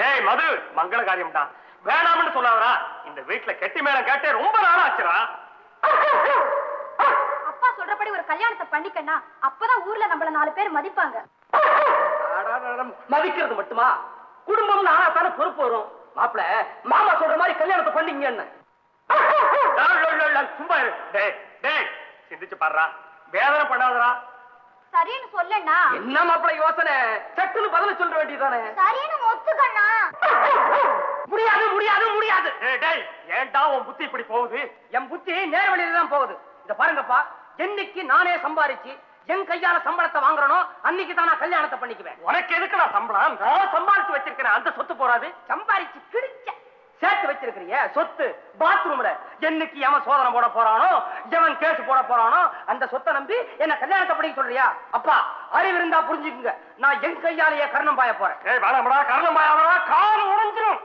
டேய் மது மங்கள காரியம்டா. வேணாம்னு சொல்லாதடா. இந்த வீட்டுல கெட்டி மேளம் கேட்டே ரொம்ப நாள் அப்பா சொல்றபடி ஒரு கல்யாணத்தை பண்ணிக்கன்னா அப்பதான் ஊர்ல நம்மள நாலு பேர் மதிப்பாங்க. மதிக்கிறது மட்டுமா? குடும்பம்னு ஆனா தானே பொறுப்பு வரும்? மாப்பிள மாமா சொல்ற மாதிரி கல்யாணத்தை பண்ணீங்க என்ன டேய், டேய், டேய், டேய், சும்மா இரு டேய் டேய் சிந்திச்சு பாடுறா வேதனை பண்ணாதடா. சரின்னு சொல்லண்ணா. என்ன மாப்பிள யோசனை? சட்டுன்னு பதில சொல்ல வேண்டியதானே சரின்னு ஒத்துக்கண்ணா. முடியாது முடியாது முடியாது. டேய் ஏன்டா உன் புத்தி இப்படி போகுது? என் புத்தி நேர் வழியில தான் போகுது. இத பாருங்கப்பா என்னைக்கு நானே சம்பாரிச்சு என் கையால சம்பளத்தை வாங்குறனோ அன்னைக்கு தான் நான் கல்யாணத்தை பண்ணிக்குவேன். உனக்கு எதுக்குடா சம்பளம்? நான் சம்பாதிச்சு வச்சிருக்கேன் அந்த சொத்து போறாது. சம்பாரிச்சு கிழிச்ச. சேர்த்து வச்சிருக்கிறிய சொத்து பாத்ரூம்ல என்னைக்கு எவன் சோதனை போட போறானோ எவன் கேஸ் போட போறானோ அந்த சொத்தை நம்பி என்ன கல்யாணத்தை பண்ணிக்க சொல்றியா? அப்பா அறிவு இருந்தா புரிஞ்சுக்குங்க. நான் என் கையாலேயே கர்ணம் பாய போறேன். ஏய் வேணாம்டா கரணம் பாயாதடா கால் உடைஞ்சிரும்.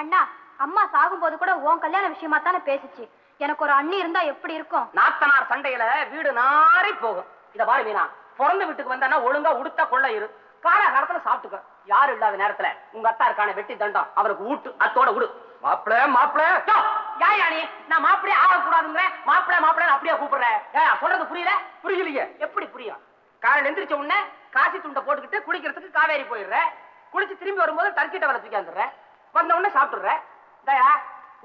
அண்ணா அம்மா சாகும்போது கூட உன் கல்யாண விஷயமா தானே பேசுச்சு. எனக்கு ஒரு அண்ணி இருந்தா எப்படி இருக்கும்? நாத்தனார் சண்டையில வீடு நாரி போகும். இத பாரு மீனா பிறந்த வீட்டுக்கு வந்தானா ஒழுங்கா உடுத்த கொள்ள இரு. காலகாலத்துல சாப்பிட்டுக்க. யாரு இல்லாத நேரத்துல உங்க அத்தா இருக்கான வெட்டி தண்டம் அவருக்கு ஊட்டு அத்தோட விடு மாப்பிள மாப்பிள. யாயா நீ நான் மாப்பிளையே ஆகக்கூடாதுங்கிற. மாப்பிள மாப்பிள அப்படியே கூப்பிடுறேன் சொல்றது புரியல? புரியலையே. எப்படி புரியும்? காலையில எந்திரிச்ச உடனே காசி துண்டை போட்டுக்கிட்டு குளிக்கிறதுக்கு காவேரி போயிடுற. குளிச்சு திரும்பி வரும்போது டர்க்கி டவலை தூக்கி வந்துடுற. வந்த உடனே சாப்பிட்டுற தயா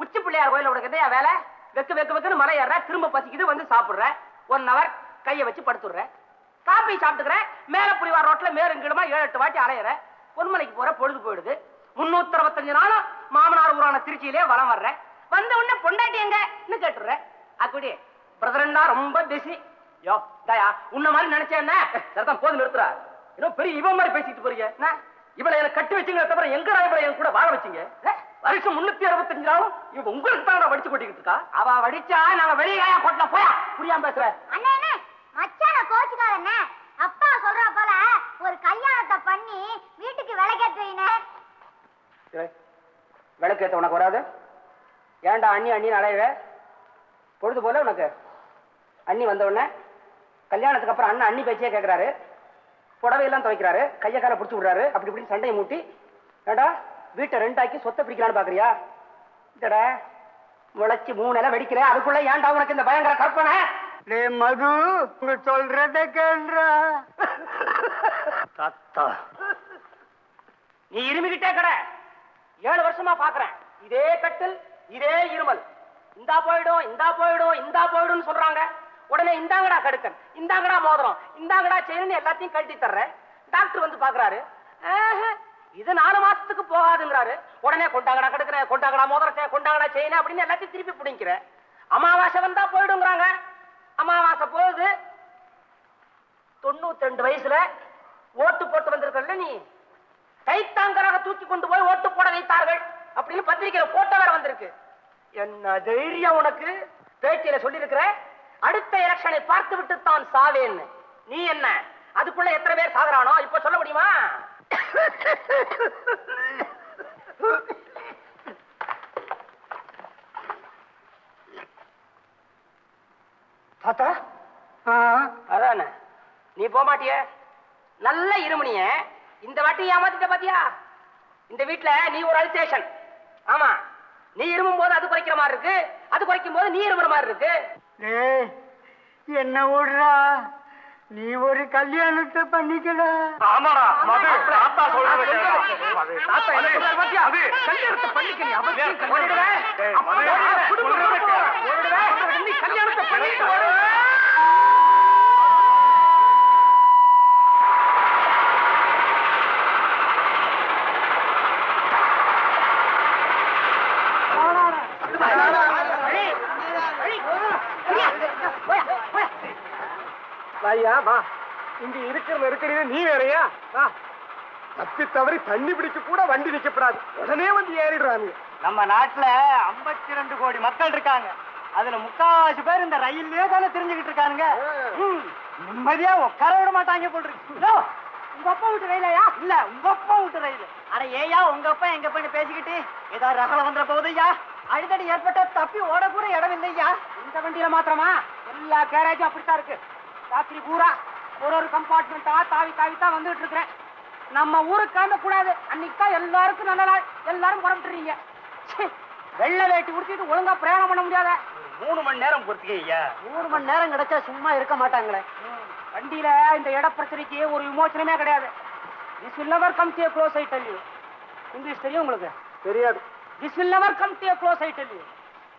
உச்சி பிள்ளையார் கோயில உனக்கு எதையா வேலை? வெக்கு வெக்கு வெக்குன்னு மலை ஏற திரும்ப பசிக்குது வந்து சாப்பிடுற. ஒன் ஹவர் கையை வச்சு படுத்துடுற. காப்பி சாப்பிட்டுக்கிற. மேல புரிவார் ரோட்ல மேருங்கிடமா ஏழு எட்டு வாட்டி அலையிற. பொன்மலைக்கு போற பொழுது போயிடுது. முன்னூத்தி அறுபத்தஞ்சு நாளும் மாமனார் ஊரான திருச்சியிலே வளம் வர்றேன். வந்த உடனே பொண்டாட்டி எங்கன்னு கேட்டுறேன் அப்படி பிரதரண்டா ரொம்ப பிஸி யோ தயா உன்ன மாதிரி நினைச்சேன் என்ன? போது நிறுத்துறா. இன்னும் பெரிய இவன் மாதிரி பேசிட்டு போறீங்க. என்ன? இவளை எனக்கு கட்டி வச்சுங்க தவிர எங்க இவளை என் கூட வாழ வச்சீங்க? வருஷம் முன்னூத்தி அறுபத்தஞ்சு நாளும் இவ உங்களுக்கு தான் வடிச்சு கொட்டிக்கிட்டு இருக்கா? அவ வடிச்சா நாங்க வெளியே கொட்டல போயா? புரியாம பேசுற அண்ணே அண்ணே மச்சான கோச்சுக்காதண்ணே அப்பா சொல்ற போல ஒரு கல்யாணத்தை பண்ணி வீட்டுக்கு விளக்கேற்று வைனே விளக்கு ஏத்த உனக்கு வராது. ஏன்டா அண்ணி அண்ணி அலையவே பொழுது போல உனக்கு. அண்ணி வந்த உடனே கல்யாணத்துக்கு அப்புறம் அண்ணன் அண்ணி பேச்சே கேட்கறாரு புடவையெல்லாம் துவைக்கிறாரு. கையை காலை பிடிச்சி விடுறாரு. அப்படி இப்படின்னு சண்டையை மூட்டி ஏடா வீட்டை ரெண்டாக்கி சொத்தை பிடிக்கலான்னு பாக்குறியா? இதடா முளைச்சு மூணு இலை வெடிக்கிற அதுக்குள்ள ஏன்டா உனக்கு இந்த பயங்கர கற்பனை? மது உங்க சொல்றத கேள்றா. தாத்தா. நீ இருமிக்கிட்டே கடை. ஏழு வருஷமா பாக்குறேன். இதே கட்டில் இதே இருமல். இந்தா போயிடும் இந்தா போயிடும் இந்தா போயிடும் சொல்றாங்க. உடனே இந்தாங்கடா கடுக்கன் இந்தாங்கடா மோதிரம் இந்தாங்கடா செயின் எல்லாத்தையும் கழட்டி தர்றேன். டாக்டர் வந்து பாக்குறாரு. இது நாலு மாசத்துக்கு போகாதுங்கிறாரு. உடனே கொண்டாங்கடா கடுக்கிற கொண்டாங்கடா மோதிரத்தை கொண்டாங்கடா செயின் அப்படின்னு எல்லாத்தையும் திருப்பி பிடிக்கிற அமாவாசை வந்தா போயிடுங்கிறாங்க. அமாவாசை போகுது. தொண்ணூத்தி ரெண்டு வயசுல ஓட்டு போட்டு வந்திருக்கல நீ? கைத்தாங்கராக தூக்கி கொண்டு போய் ஓட்டு போட வைத்தார்கள் அப்படின்னு பத்திரிக்கையில போட்டோ வேற வந்திருக்கு. என்ன தைரியம் உனக்கு? பேட்டியில சொல்லியிருக்கிற அடுத்த எலெக்ஷனை பார்த்து விட்டு தான் சாவேன்னு. நீ என்ன? அதுக்குள்ள எத்தனை பேர் சாகுறானோ? இப்ப சொல்ல முடியுமா? தாத்தா? அதானே. நீ போக மாட்டிய நல்ல இருமணிய இந்த வாட்டி ஏமாத்திட்ட பாத்தியா? இந்த வீட்ல நீ ஒரு அல்சேஷன். ஆமா நீ இருமும் போது அது குறைக்கிற மாதிரி இருக்கு அது குறைக்கும் போது நீ இருமுற மாதிரி இருக்கு. என்ன விடுறா நீ ஒரு கல்யாணத்தை பண்ணிக்கடா ஆமாடா மது தாத்தா சொல்றது. தாத்தா என்ன சொல்றாரு பாத்தியா? அது. கல்யாணத்தை அவசியம் அப்பா மது, ஓடுவே, குடும்பம் சொல்றதை போடுவே. கேளு. ஓடுவே, நீ கல்யாணத்தை பண்ணிட்டு ஓடுவே. ஐயா வா. இங்க இருக்கிற நெருக்கடியில நீ வேறயா? வா. தப்பி தவறி தண்ணி பிடிக்க கூட வண்டி நிக்கப்படாது. உடனே வந்து ஏறிடுறாங்க. நம்ம நாட்டுல 52 ரெண்டு கோடி மக்கள் இருக்காங்க. அதுல முக்காவாசி பேர் இந்த ரயில்லயே தானே தெரிஞ்சுக்கிட்டு இருக்கானுங்க. ம், நிம்மதியா உட்கார விட மாட்டாங்க இதோ, உங்க அப்பா விட்டு ரயிலையா இல்ல உங்க அப்பா விட்டு ரயில். அட ஏயா உங்க அப்பா எங்க போய் பேசிக்கிட்டு ஏதாவது ரகல வந்துட போகுதையா அடிதடி ஏற்பட்ட தப்பி ஓட கூட இடம் இல்லையா? இந்த வண்டியில மாத்திரமா? எல்லா கேரேஜும் அப்படித்தான் இருக்கு. ராத்திரி பூரா ஒரு ஒரு கம்பார்ட்மெண்டா தாவி தாவி தான் வந்துட்டு இருக்கிறேன். நம்ம ஊருக்கு கிளம்ப கூடாது அன்னைக்கு தான் எல்லாருக்கும் நல்ல நாள். எல்லாரும் புறப்பட்டுறீங்க. வெள்ளை வேட்டி உடுத்திட்டு ஒழுங்கா பிரயாணம் பண்ண முடியாத. மூணு மணி நேரம் பொறுத்துக்க ஐயா. மூணு மணி நேரம் கிடைச்சா சும்மா இருக்க மாட்டாங்களே. வண்டியில இந்த இட பிரச்சனைக்கு ஒரு விமோசனமே கிடையாது. This come to a close I tell you. English தெரியும் உங்களுக்கு? தெரியாது. This will never come to a close, I tell you.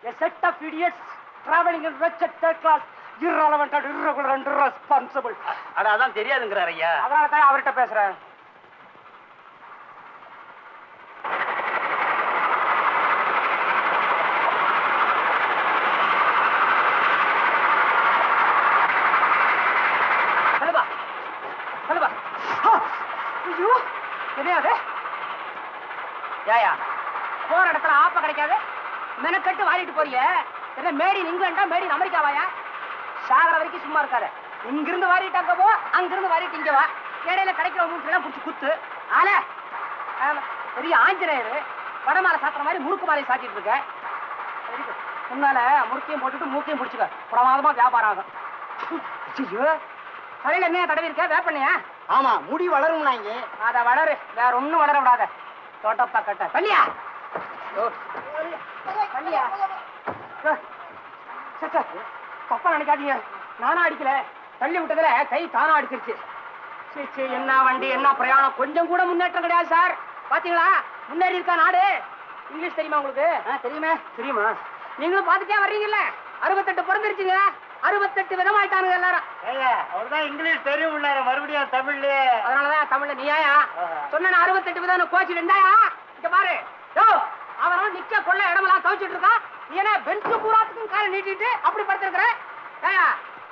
A set of idiots traveling in wretched third irrelevant and irregular and irresponsible. அட அதான் தெரியாதுங்கிறார் ஐயா. அதனால தான் அவர்கிட்ட பேசுறேன். என்னையாது ஏயா போற இடத்துல ஆப்ப கிடைக்காது. மெனக்கட்டு வாரிட்டு போறிய. என்ன மேட் இங்கிலாண்டா மேட் அமெரிக்காவாயா சாகர வரைக்கும் சும்மா இருக்காத. இங்கிருந்து வாரிட்டு அங்க போ அங்கிருந்து வாரிட்டு இங்க வா. இடையில கிடைக்கிற மூட்டெல்லாம் புடிச்சு குத்து. ஆல பெரிய ஆஞ்சநேயர். வடமாலை சாத்துற மாதிரி முறுக்கு மாலை சாத்திட்டு இருக்க. முன்னால முறுக்கையும் போட்டுட்டு மூக்கையும் பிடிச்சுக்க. பிரமாதமா வியாபாரம் ஆகும் ஐயோ தலையில என்ன தடவி இருக்க? வேப்பண்ணையா ஆமா முடி வளரும்னாங்க அத வளரு. வேற ஒண்ணும் வளர விடாத தோட்டப்பா கட்ட. பள்ளியா பள்ளியா தப்பா நினைக்காதீங்க. நானும் அடிக்கல. தள்ளி விட்டதுல கை தானா அடிச்சிருச்சு. சீ, சீ, என்ன வண்டி என்ன பிரயாணம்? கொஞ்சம் கூட முன்னேற்றம் கிடையாது சார். பாத்தீங்களா? முன்னேறி இருக்கா நாடு? இங்கிலீஷ் தெரியுமா உங்களுக்கு? தெரியுமே. தெரியுமா? நீங்களும் பார்த்துட்டே வர்றீங்கல்ல. அறுபத்தெட்டு பிறந்திருச்சுங்க. அறுபத்தெட்டு விதமாயிட்டானுங்க எல்லாரும். அவர்தான் இங்கிலீஷ் தெரியும் மறுபடியும் தமிழ்லயே. அதனாலதான் தமிழ்ல நீயாயா? சொன்ன அறுபத்தெட்டு விதம் கோச்சில் இருந்தாயா? இங்க பாரு. யோ அவன் நிக்க கொள்ள இடமெல்லாம் துவைச்சிட்டு இருக்கான். நீ என்ன பெஞ்சு பூராத்துக்கும் காலை நீட்டிட்டு அப்படி படுத்திருக்கிற. ஏயா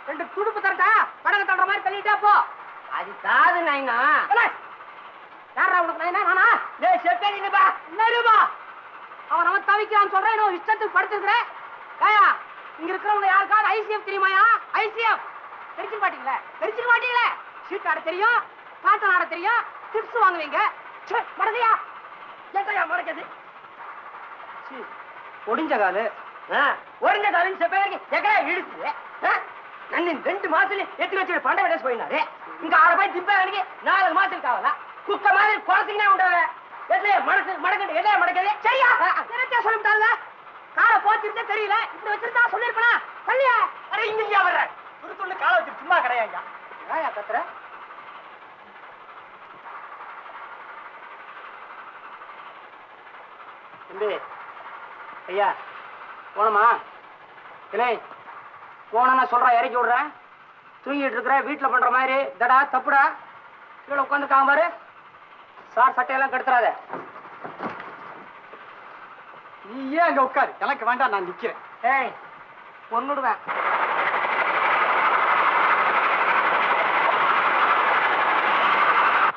ரெண்டு துடுப்பு தரட்டா படகு தள்ளுற மாதிரி தள்ளிட்டே போ. அது காது நாயினா. யாரா உனக்கு நாயினா? நானா? டேய் செப்பே நின்னுபா நின்னுபா அவன் நம்ம தவிக்கிறான்னு சொல்றேன் இன்னும் இஷ்டத்துக்கு படுத்திருக்கிற. ஏயா இங்க இருக்கிறவங்க யாருக்காவது ஐசிஎஃப் தெரியுமாயா? ஐசிஎஃப் தெரிஞ்சுக்க மாட்டீங்களே? தெரிஞ்சுக்க மாட்டீங்களே? சீட் ஆட தெரியும் காட்டன் ஆட தெரியும் டிப்ஸ் வாங்குவீங்க. மறதியா எங்கயா மறக்குது சீ, ஒடிஞ்ச காலு. ஒடிஞ்ச காலு செப்பேருக்கு எங்கடா இழுத்து நன்னி ரெண்டு மாசத்துல எத்தனை வச்சு பண்டை விட போயினாரு. இங்க ஆறு போய் திப்ப அன்னைக்கு நாலு மாசத்துக்கு காவல? குக்க மாதிரி குறைச்சிக்கினே உண்டாவ எதுல மடக்கு மடக்கு எதையா மடக்குது? சரியா? தெரிஞ்சா சொல்லிட்டாங்க காரை போச்சிருந்தே தெரியல. இப்படி வச்சிருந்தா சொல்லிருப்பா பள்ளியா அட இங்கயா வர்ற? துருத்துண்டு காலை வச்சு சும்மா கிடையாது ஏயா கத்துற? தம்பி ஐயா போனமா இல்லை போனா சொல்றேன் இறக்கி விடுறேன். தூங்கிட்டு இருக்கிற வீட்டில் பண்ற மாதிரி தடா தப்புடா. கீழே உட்காந்துக்காம பாரு. சார் சட்டையெல்லாம் கெடுத்துறாத. நீ ஏன் அங்க உட்காரு. எனக்கு வேண்டாம் நான் நிக்கிறேன். ஏய் பொண்ணுடுவேன்.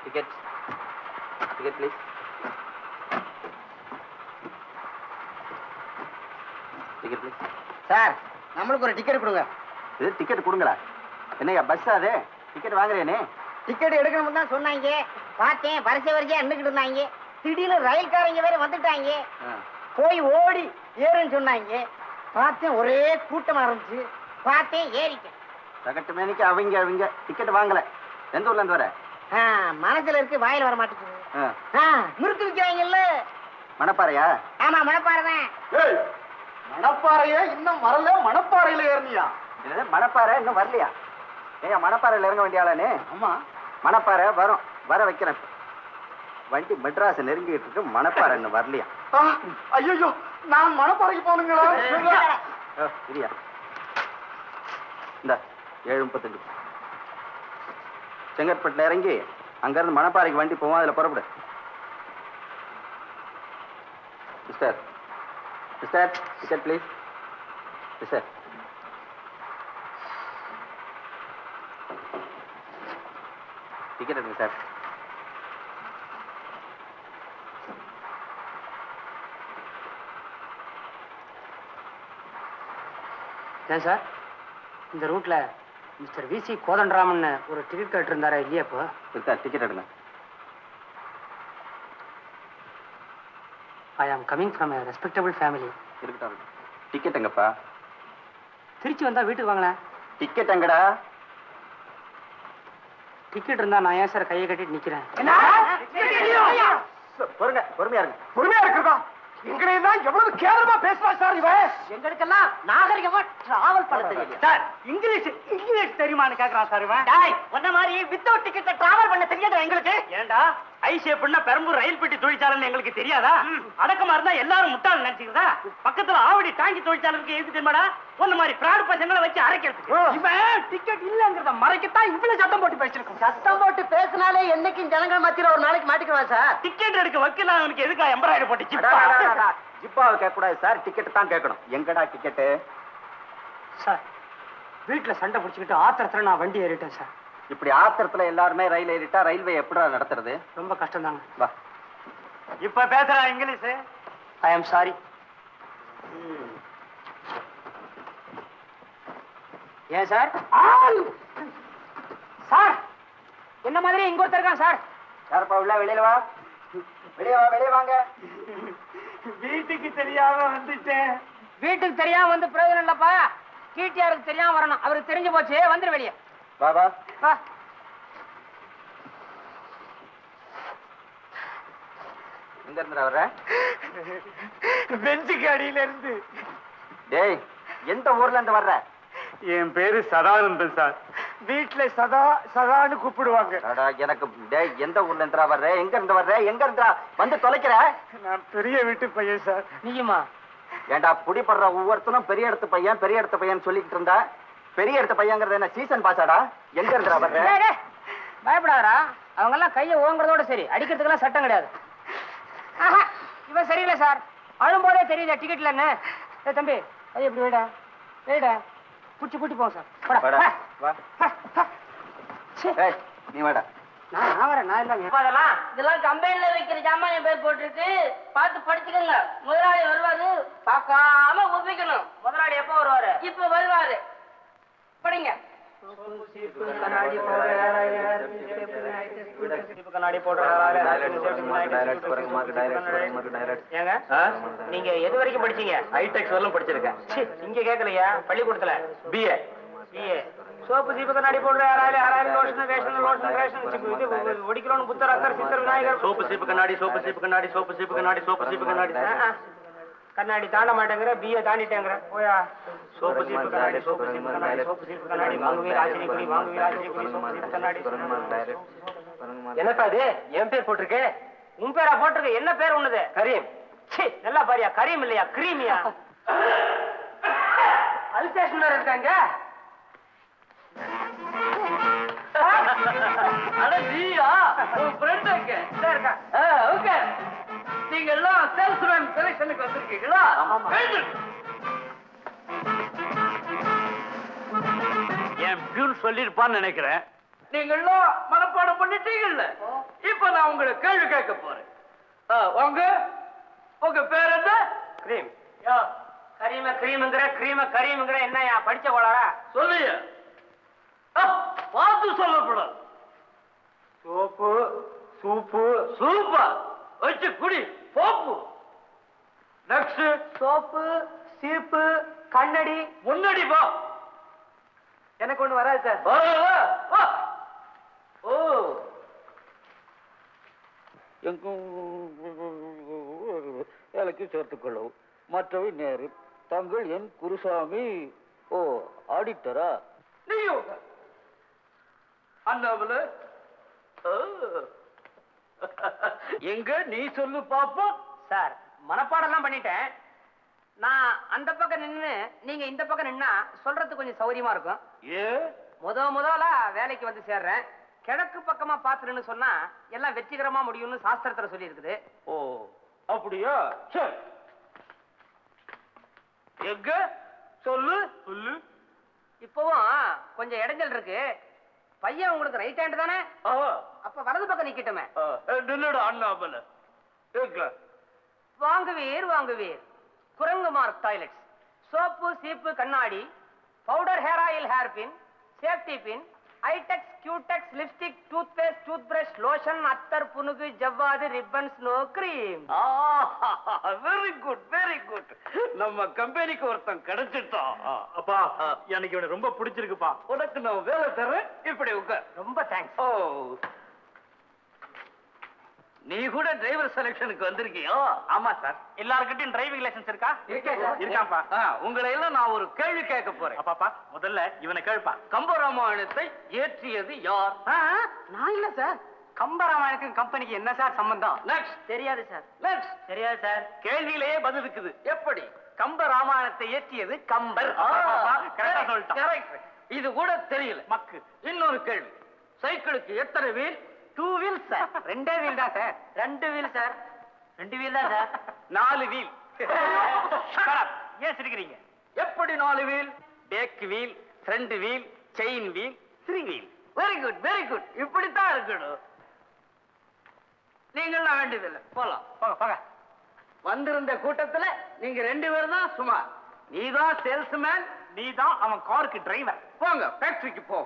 டிக்கெட் டிக்கெட் ப்ளீஸ் சார் நம்மளுக்கு ஒரு டிக்கெட் கொடுங்க. இது டிக்கெட் கொடுங்களா? என்னய்யா பஸ் அது? டிக்கெட் வாங்குறேனே? டிக்கெட் எடுக்கணும்னு தான் சொன்னாங்க. பார்த்தேன் வரிசை வரிசையா நின்றுக்கிட்டு இருந்தாங்க. திடீர்னு ரயில்காரங்க வேற வந்துட்டாங்க. போய் ஓடி ஏறுன்னு சொன்னாங்க. பார்த்தேன் ஒரே கூட்டமா இருந்துச்சு. பார்த்தேன் ஏறிட்டேன். சகட்டு மேனிக்கு அவங்க அவங்க. டிக்கெட் வாங்கல. எந்த ஊர்ல இருந்து வர? மனசுல இருக்கு வாயில வர மாட்டேங்குது. முறுக்கு விற்கிறாங்கல்ல மணப்பாறையா? ஆமா மணப்பாறை தான். மணப்பாறையே? இன்னும் வரல. மணப்பாறையில ஏறினியா? மணப்பாறை? இன்னும் வரலையா? ஏய்யா மணப்பாறையில் இறங்க வேண்டிய ஆளானே ஆமா. மணப்பாறை வரும். வர வைக்கிறேன். வண்டி மெட்ராஸ் நெருங்கிட்டு இருக்கு. மணப்பாறை இன்னும் வரலையா? ஐயோ நான் மணப்பாறைக்கு போகணுங்களா? ஓ, சரியா இந்த ஏழு முப்பத்தஞ்சு. செங்கற்பட்டில் இறங்கி அங்கிருந்து மணப்பாறைக்கு வண்டி போவோம் அதில் புறப்படு. Mister mister ticket please mister ticket எடுங்க சார் ஏன் சார்? இந்த ரூட்ல மிஸ்டர் விசி கோதண்டராமன் ஒரு டிக்கெட் கேட்டிருந்தாரா இல்லையா இப்போ? இருக்கா டிக்கெட் எடுங்க I am coming from a respectable family இருக்கட்டும். டிக்கெட் எங்கப்பா? திருச்சி வந்தா வீட்டுக்கு வாங்களேன். டிக்கெட் எங்கடா? டிக்கெட் இருந்தா நான் ஏன் சார் கையை கட்டிட்டு நிக்கிறேன்? பொறுங்க பொறுமையா இருங்க. பொறுமையா இருக்கிறதா? எங்களை எல்லாம் எவ்வளவு கேவலமா பேசுறா சார் இவன் எங்களுக்கெல்லாம் நாகரிகமா டிராவல் பண்ண தெரியல சார் இங்கிலீஷ் இங்கிலீஷ் தெரியுமான்னு கேக்குறான் சார் இவன்? டாய் உன்ன மாதிரி வித்தவுட் டிக்கெட் டிராவல் பண்ண தெரியாதா எங்களுக்கு. ஏண்டா? ஐஷேப்னா பெரம்பூர் ரயில் பெட்டி தொழிற்சாலைன்னு எங்களுக்கு தெரியாதா? அடக்கமா இருந்தா எல்லாரும் முட்டாள் நினைச்சுக்கிறதா? பக்கத்துல ஆவடி டாங்கி தொழிற்சாலைக்கு எதுக்கு தெரியுமாடா? உன்ன மாதிரி பிராடு பசங்களை வச்சு அரைக்கிறதுக்கு. இவன் டிக்கெட் இல்லங்கிறத மறைக்கத்தான் இவ்வளவு சத்தம் போட்டு பேசிருக்கோம் சத்தம் போட்டு பேசினாலே என்னைக்கும் ஜனங்கள் மத்தியில ஒரு நாளைக்கு மாட்டிக்குவான் சார். டிக்கெட் எடுக்க வக்கீல் அவனுக்கு எதுக்கா எம்ப்ராய்டு போட்டு அடா, சிப்பா? அடா, அடா, அடா. ஜிப்பாவை கேட்க கூடாது சார். டிக்கெட் தான் கேட்கணும். எங்கடா டிக்கெட்டு சார் வீட்டுல சண்டை பிடிச்சிக்கிட்டு ஆத்திரத்துல நான் வண்டி ஏறிட்டேன் சார். இப்படி ஆத்திரத்துல எல்லாருமே ரயில் ஏறிட்டா ரயில்வே எப்படிடா நடத்துறது? ரொம்ப கஷ்டம் தாங்க வா. இப்ப பேசுறா இங்கிலீஷ்? ஐ எம் சாரி ஏன் சார்? சார்! என்ன மாதிரி இங்க ஒருத்தர் இருக்கான் சார்? யாருப்பா உள்ள? வெளியில வா. வெளியே வா வெளியே வாங்க. வீட்டுக்கு தெரியாம வந்துட்டேன். வீட்டுக்கு தெரியாம வந்து பிரயோஜனம் இல்லப்பா. டிடிஆருக்கு தெரியாம வரணும். அவருக்கு தெரிஞ்சு போச்சு. வந்துரு வெளியே. வா வா. வா. எங்க இருந்து வர்ற? பெஞ்சுக்கு அடியில இருந்து டேய் எந்த ஊர்ல இருந்து வர்ற? என் பேரு சதானந்தன் சார். வீட்டுல சதா சதான்னு கூப்பிடுவாங்க. எனக்கு டேய் எந்த ஊர்ல வர்ற? எங்க இருந்து வர்ற? எங்க இருந்துடா வந்து தொலைக்கிற? நான் பெரிய வீட்டு பையன் சார். நீயுமா? ஏன்டா புடிப்படுற ஒவ்வொருத்தனும் பெரிய இடத்து பையன் பெரிய இடத்து பையன் சொல்லிக்கிட்டு இருந்தா? பெரிய இடத்து பையங்கிறது என்ன சீசன் பாஸாடா எங்க இருந்துடா வர்ற? பயப்படாதடா. அவங்க எல்லாம் கையை ஓங்குறதோட சரி. அடிக்கிறதுக்கெல்லாம் சட்டம் கிடையாது. ஆஹா, இவன் சரியில்லை சார். அழும்போதே தெரியுதா டிக்கெட்ல என்ன? ஏய் தம்பி அது எப்படி வைடா வைடா புடிச்சு புட்டி போங்க சார் நீ வாடா. நான் வரேன் நான் இல்லைங்க அதெல்லாம் இதெல்லாம் கம்பெனில வைக்கிற ஜாமான் பேர் போட்டுருக்கு. பார்த்து படிச்சுக்கோங்க. முதலாளி வருவாரு. பார்க்காம ஒப்பிக்கணும். முதலாளி எப்போ வருவாரு? இப்ப வருவாரு. ஏங்க நீங்க எது வரைக்கும் படிச்சீங்க? ஹைடெக்ஸ் வரலும் படிச்சிருக்கேன். ச்சீ, இங்க கேட்கலையா பள்ளிக்கூடத்துல? பிஏ பிஏ சோப்பு சீப்பு கண்ணாடி போடுற யாராவது யாராவது லோஷன் ரேஷன் லோஷன் ரேஷன் இது ஒடிக்கலோன்னு புத்தர் அக்கர் சித்தர் விநாயகர். சோப்பு சீப்பு கண்ணாடி சோப்பு சீப்பு கண்ணாடி சோப்பு சீப்பு கண்ணாடி சோப்பு சீப்பு கண்ணாடி. கண்ணாடி தாண்ட மாட்டேங்கிற பிஏ தாண்டிட்டேங்கிற. போயா? சோப்பு சீப்பு கண்ணாடி சோப்பு சீப்பு கண்ணாடி சோப்பு சீப்பு கண்ணாடி. வாங்குவீர் ஆச்சரிய குடி வாங்குவீர் ஆச்சரிய குடி சோப்பு சீப்பு கண்ணாடி என்னப்பா இது? என் பேர் போட்டிருக்கு? உன் பேரா போட்டிருக்கு? என்ன பேர் உன்னது? கரீம். ச்சீ நல்லா பாரியா. கரீம் இல்லையா? கிரீமியா? அல்சேஷன் இருக்காங்க. அட நீயா? உன் ஃப்ரெண்ட் எங்க இருக்கா. ஓகே நீங்க எல்லாம் சேல்ஸ்மேன் செலக்ஷனுக்கு வந்திருக்கீங்களா. என் பியூன் நினைக்கிறேன். நீங்க எல்லாம் மனப்பாடம் பண்ணிட்டீங்கல்ல? இப்ப நான் உங்களை கேள்வி கேட்க போறேன். ஆ, வாங்க. உங்க பேர் என்ன? கிரீம் யோ. கரீம கிரீமுங்கிற கிரீம கரீமுங்கிற என்னயா படிச்ச கோளாரா சொல்லுங்க. பார்த்து சொல்லப்படாது சோப்பு சூப்பு. சூப்பா. வச்சு குடி. போப்பு நெக்ஸ்ட் சோப்பு சீப்பு கண்ணடி. முன்னாடி போ எனக்கு ஒண்ணு வராது சார். ஓ. வேலைக்கு சேர்த்துக் கொள்ளவும் மற்றவை நேரு. தங்கள் என் குருசாமி. ஓ ஆடிட்டரா? உட்கார். அண்ணாமலை. எங்க? நீ சொல்லு பாப்போம். சார் மனப்பாடம்லாம் பண்ணிட்டேன். நான் அந்த பக்கம் நின்னு நீங்க இந்த பக்கம் நின்னா சொல்றதுக்கு கொஞ்சம் சௌரியமா இருக்கும். ஏ? முத முதல்ல வேலைக்கு வந்து சேர்றேன். கிழக்கு பக்கமா பாத்துருன்னு சொன்னா எல்லாம் வெற்றிகரமா முடியும்னு சாஸ்திரத்துல சொல்லி இருக்குது ஓ அப்படியா? சரி எங்க? சொல்லு. சொல்லு. இப்பவும் கொஞ்சம் இடைஞ்சல் இருக்கு. பையன் உங்களுக்கு ரைட் ஹேண்ட் தானே? அப்ப வலது பக்கம் நிக்கட்டுமே. நில்லுடா அண்ணாமலை எங்க வாங்குவீர் வாங்குவீர். குரங்கு மார்க் டாய்லெட்ஸ் சோப்பு சீப்பு கண்ணாடி. Powder hair oil hair pin safety pin Eyetex Cutex lipstick toothpaste toothbrush lotion அத்தர் புனுகு ஜவ்வாது ribbons no cream very good very good நம்ம கம்பெனிக்கு ஒருத்தன் கிடைச்சிட்டான். அப்பா எனக்கு இவனை ரொம்ப பிடிச்சிருக்குப்பா. உனக்கு நான் வேலை தரேன். இப்படி உட்கார். ரொம்ப தேங்க்ஸ் ஓ நீ கூட டிரைவர் செலக்ஷனுக்கு வந்திருக்கியோ? ஆமா சார் எல்லார்கிட்டயும் டிரைவிங் லைசென்ஸ் இருக்கா? இருக்கேன் சார். இருக்காப்பா. உங்களை எல்லாம் நான் ஒரு கேள்வி கேட்க போறேன். அப்பாப்பா முதல்ல இவனை கேள்ப்பா. கம்பராமாயணத்தை ஏற்றியது யார்? நான் இல்ல சார் கம்பராமாயணத்துக்கு கம்பெனிக்கு என்ன சார் சம்பந்தம்? நெக்ஸ்ட் தெரியாது சார் நெக்ஸ்ட் தெரியாது சார் கேள்வியிலேயே பதில் இருக்குது. எப்படி? கம்ப ராமாயணத்தை ஏற்றியது கம்பர். சொல்லிட்டான். கரெக்ட் இது கூட தெரியல. மக்கு. இன்னொரு கேள்வி. சைக்கிளுக்கு எத்தனை வீல்? டூ வீல் சார் ரெண்டே வீல் தான் சார் ரெண்டு வீல் சார் ரெண்டு வீல் தான் சார் நாலு வீல் ஏன் சிரிக்கிறீங்க? எப்படி நாலு wheel back wheel front wheel chain wheel three wheel very good very good இப்படித்தான் இருக்கணும். நீங்களாம் வேண்டியதில்லை. போலாம். போங்க போங்க. வந்திருந்த கூட்டத்துல நீங்க ரெண்டு பேரும் தான் சுமார். நீதான் சேல்ஸ்மேன் நீ தான் அவன் காருக்கு டிரைவர் போங்க ஃபேக்டரிக்கு போ.